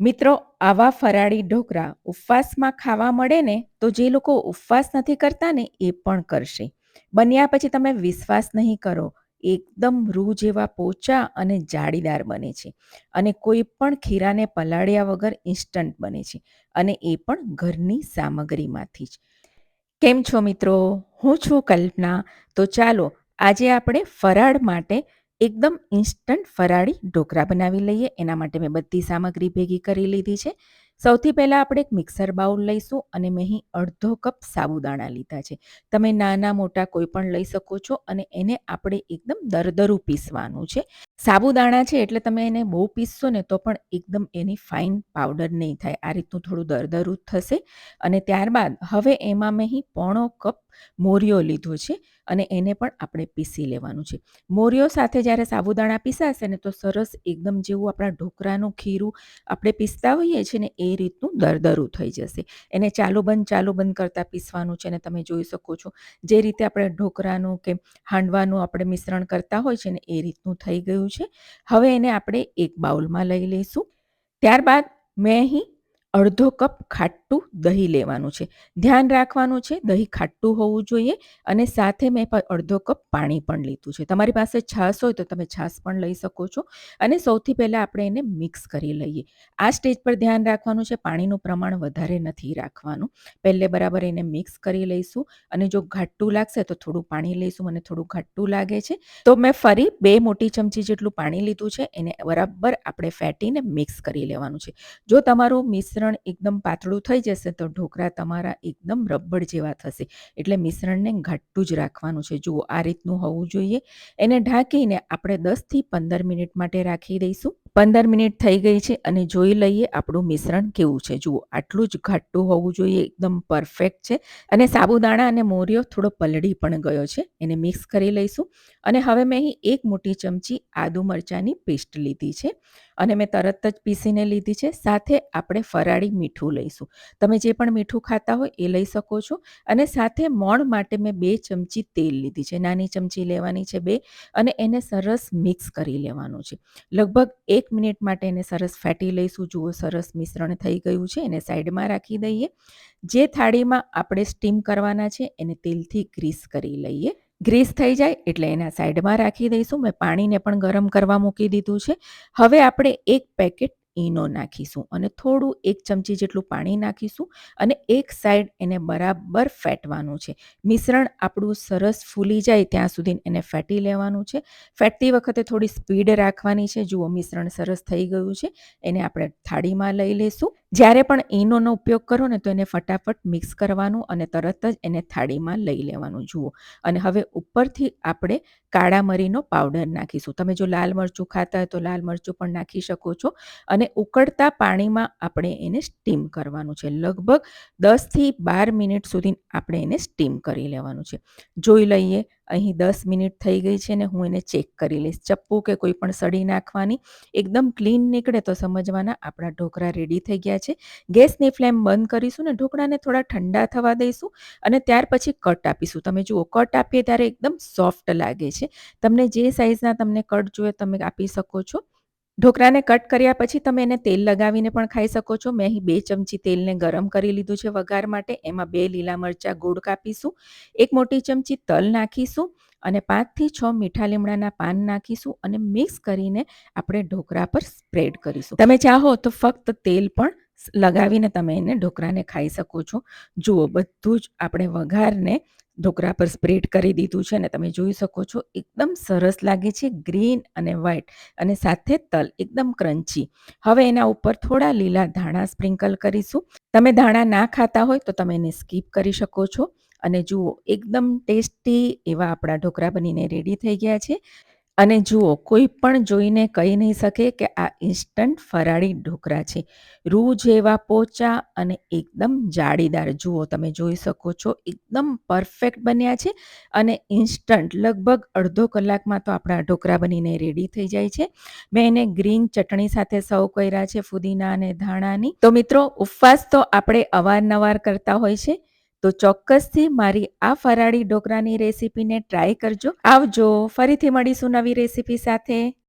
મિત્રો, આવા ફરાળી ઢોકળા ઉપવાસમાં ખાવા મળે ને, તો જે લોકો ઉપવાસ નથી કરતા ને, એ પણ કરશે. બન્યા પછી તમે વિશ્વાસ નહીં કરો. એકદમ રૂ જેવા પોચા અને જાળીદાર બને છે. અને કોઈ પણ ખીરાને પલાળ્યા વગર ઇન્સ્ટન્ટ બને છે. અને એ પણ ઘરની સામગ્રીમાંથી જ. કેમ છો મિત્રો? હું છું કલ્પના. તો ચાલો, આજે આપણે ફરાળ માટે એકદમ ઇન્સ્ટન્ટ ફરાળી ઢોકળા બનાવી લઈએ. એના માટે મેં બધી સામગ્રી ભેગી કરી લીધી છે. સૌથી પહેલાં આપણે એક મિક્સર બાઉલ લઈશું અને મેં અહીં અડધો કપ સાબુદાણા લીધા છે. તમે નાના મોટા કોઈ પણ લઈ શકો છો અને એને આપણે એકદમ દરદરું પીસવાનું છે. સાબુદાણા છે એટલે તમે એને બહુ પીસશો ને તો પણ એકદમ એની ફાઇન પાવડર નહીં થાય. આ રીતનું થોડું દરદરું થશે. અને ત્યારબાદ હવે એમાં મેં અહીં પોણો કપ મોરિયો લીધો છે અને એને પણ આપણે પીસી લેવાનું છે. મોરિયો સાથે જ્યારે સાબુદાણા પીસાશે ને તો સરસ એકદમ જેવું આપણા ઢોકળાનું ખીરું આપણે પીસતા હોઈએ છીએ ને એ રીતનું દરદરું થઈ જશે. એને ચાલુ બંધ ચાલુ બંધ કરતાં પીસવાનું છે ને તમે જોઈ શકો છો જે રીતે આપણે ઢોકળાનું કે હાંડવાનું આપણે મિશ્રણ કરતા હોય છે ને એ રીતનું થઈ ગયું છે. હવે એને આપણે એક બાઉલમાં લઈ લઈશું. ત્યારબાદ મેં અહીં અડધો કપ ખાટું દહીં લેવાનું છે. ધ્યાન રાખવાનું છે, દહીં ખાટું હોવું જોઈએ અને સાથે મેં અડધો કપ પાણી પણ લીધું છે. તમારી પાસે છાશ હોય તો તમે છાશ પણ લઈ શકો છો અને સૌથી પહેલાં આપણે એને મિક્સ કરી લઈએ. આ સ્ટેજ પર ધ્યાન રાખવાનું છે, પાણીનું પ્રમાણ વધારે નથી રાખવાનું. પહેલે બરાબર એને મિક્સ કરી લઈશું અને જો ઘાટું લાગશે તો થોડું પાણી લઈશું, મને થોડું ઘાટું લાગે છે. તો મેં ફરી બે મોટી ચમચી જેટલું પાણી લીધું છે, એને બરાબર આપણે ફેટીને મિક્સ કરી લેવાનું છે. જો તમારું મિશ્રણ મિશ્રણ એકદમ પાતળું થઈ જશે તો ઢોકળા તમારા એકદમ રબડ જેવા થશે. એટલે મિશ્રણને ઘાટું જ રાખવાનું છે. જુઓ, આ રીતનું હોવું જોઈએ. એને ઢાંકીને આપણે દસથી પંદર મિનિટ માટે રાખી દઈશું. પંદર મિનિટ થઈ ગઈ છે અને જોઈ લઈએ આપણું મિશ્રણ કેવું છે. જુઓ, આટલું જ ઘાટું હોવું જોઈએ. એકદમ પરફેક્ટ છે. અને સાબુદાણા અને મોરિયો થોડો પલળી પણ ગયો છે. એને મિક્સ કરી લઈશું. અને હવે મેં અહીં એક મોટી ચમચી આદુ મરચાંની પેસ્ટ લીધી છે. અને મેં તરત જ પીસીને લીધી છે. સાથે આપણે ફરાળી મીઠું લઈશું. તમે જે પણ મીઠું ખાતા હોય એ લઈ શકો છો. અને સાથે મોણ માટે મેં બે ચમચી તેલ લીધી છે. નાની ચમચી લેવાની છે બે અને એને સરસ મિક્સ કરી લેવાનું છે. લગભગ એક મિનિટ માટે એને સરસ ફેટી લઈશું. જુઓ, સરસ મિશ્રણ થઈ ગયું છે. એને સાઈડમાં રાખી દઈએ. જે થાળીમાં આપણે સ્ટીમ કરવાના છે એને તેલથી ગ્રીસ કરી લઈએ. ગ્રીસ થઈ જાય એટલે એના સાઈડમાં રાખી દઈશું. મેં પાણીને પણ ગરમ કરવા મૂકી દીધું છે. હવે આપણે એક પેકેટ ઈનો નાખીશું અને થોડું એક ચમચી જેટલું પાણી નાખીશું અને એક સાઈડ એને બરાબર ફેટવાનું છે. મિશ્રણ આપણું સરસ ફૂલી જાય ત્યાં સુધી એને ફેટી લેવાનું છે. ફેટતી વખતે થોડી સ્પીડ રાખવાની છે. જુઓ, મિશ્રણ સરસ થઈ ગયું છે. એને આપણે થાળીમાં લઈ લઈશું. જ્યારે પણ ઈનોનો ઉપયોગ કરો ને તો એને ફટાફટ મિક્સ કરવાનું અને તરત જ એને થાળીમાં લઈ લેવાનું. જુઓ. અને હવે ઉપરથી આપણે કાળા મરીનો પાવડર નાખીશું. તમે જો લાલ મરચું ખાતા હોય તો લાલ મરચું પણ નાખી શકો છો. અને ઉકળતા પાણીમાં આપણે એને સ્ટીમ કરવાનું છે. લગભગ દસથી બાર મિનિટ સુધી આપણે એને સ્ટીમ કરી લેવાનું છે. જોઈ લઈએ. અહીં દસ મિનિટ થઈ ગઈ છે ને હું એને ચેક કરી લઈશ. ચપ્પુ કે કોઈ પણ સડી નાખવાની, એકદમ ક્લીન નીકળે તો સમજવાના. આપણા ઢોકળા રેડી થઈ ગયા છે. ગેસની ફ્લેમ બંધ કરીશું ને ઢોકળાને થોડા ઠંડા થવા દઈશું અને ત્યાર પછી કટ આપીશું. તમે જુઓ, કટ આપીએ ત્યારે એકદમ સોફ્ટ લાગે છે. તમને જે સાઇઝના તમને કટ જોઈએ તમે આપી શકો છો. ઢોકળાને કટ કર્યા પછી તમે એને તેલ લગાવીને પણ ખાઈ શકો છો. મેં અહીં બે ચમચી તેલને ગરમ કરી લીધું છે વઘાર માટે. એમાં બે લીલા મરચાં ગોળ કાપીશું. એક મોટી ચમચી તલ નાખીશું અને પાંચથી છ મીઠા લીમડાના પાન નાખીશું અને મિક્સ કરીને આપણે ઢોકળા પર સ્પ્રેડ કરીશું. તમે ચાહો તો ફક્ત તેલ પણ લગાવીને તમે એને ઢોકળાને ખાઈ શકો છો. જુઓ, બધું જ આપણે વઘારને ઢોકળા પર સ્પ્રેડ કરી દીધું છે અને તમે જોઈ શકો છો, એકદમ સરસ લાગે છે, ગ્રીન અને વ્હાઈટ અને સાથે તલ, એકદમ ક્રન્ચી. હવે એના ઉપર થોડા લીલા ધાણા સ્પ્રિંકલ કરીશું. તમે ધાણા ના ખાતા હોય તો તમે એને સ્કીપ કરી શકો છો. અને જુઓ, એકદમ ટેસ્ટી એવા આપણા ઢોકળા બનીને રેડી થઈ ગયા છે. અને જુઓ, કોઈ પણ જોઈને કહી નહીં શકે કે આ ઇન્સ્ટન્ટ ફરાળી ઢોકળા છે. રૂ જેવા પોચા અને એકદમ જાળીદાર. જુઓ, તમે જોઈ શકો છો, એકદમ પરફેક્ટ બન્યા છે અને ઇન્સ્ટન્ટ લગભગ અડધો કલાકમાં તો આપણા ઢોકળા બનીને રેડી થઈ જાય છે. મેં એને ગ્રીન ચટણી સાથે સર્વ કર્યા છે, ફુદીના અને ધાણાની. તો મિત્રો, ઉપવાસ તો આપણે અવારનવાર કરતા હોય છે. તો ચોક્કસથી મારી આ ફરાળી ઢોકળાની રેસીપીને ટ્રાય કરજો. આવજો, ફરીથી મળીશું નવી રેસીપી સાથે.